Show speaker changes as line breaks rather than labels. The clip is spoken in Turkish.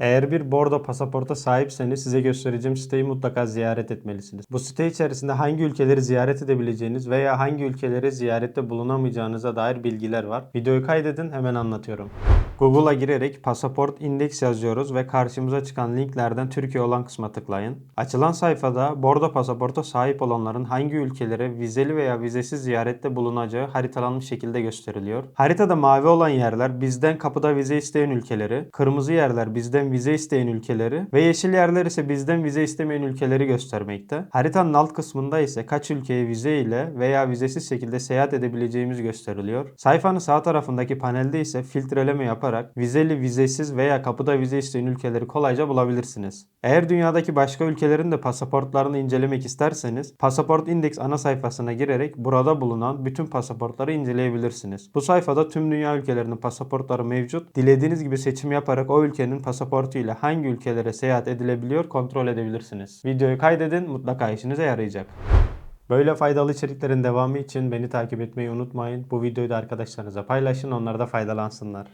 Eğer bir bordo pasaporta sahipseniz size göstereceğim siteyi mutlaka ziyaret etmelisiniz. Bu site içerisinde hangi ülkeleri ziyaret edebileceğiniz veya hangi ülkeleri ziyarette bulunamayacağınıza dair bilgiler var. Videoyu kaydedin hemen anlatıyorum. Google'a girerek pasaport index yazıyoruz ve karşımıza çıkan linklerden Türkiye olan kısma tıklayın. Açılan sayfada bordo pasaporta sahip olanların hangi ülkelere vizeli veya vizesiz ziyarette bulunacağı haritalanmış şekilde gösteriliyor. Haritada mavi olan yerler bizden kapıda vize isteyen ülkeleri, kırmızı yerler bizden vize isteyen ülkeleri ve yeşil yerler ise bizden vize istemeyen ülkeleri göstermekte. Haritanın alt kısmında ise kaç ülkeye vize ile veya vizesiz şekilde seyahat edebileceğimiz gösteriliyor. Sayfanın sağ tarafındaki panelde ise filtreleme yaparak vizeli, vizesiz veya kapıda vize isteyen ülkeleri kolayca bulabilirsiniz. Eğer dünyadaki başka ülkelerin de pasaportlarını incelemek isterseniz Pasaport Index ana sayfasına girerek burada bulunan bütün pasaportları inceleyebilirsiniz. Bu sayfada tüm dünya ülkelerinin pasaportları mevcut. Dilediğiniz gibi seçim yaparak o ülkenin pasaportu ile hangi ülkelere seyahat edilebiliyor kontrol edebilirsiniz. Videoyu kaydedin mutlaka işinize yarayacak. Böyle faydalı içeriklerin devamı için beni takip etmeyi unutmayın. Bu videoyu da arkadaşlarınıza paylaşın onlar da faydalansınlar.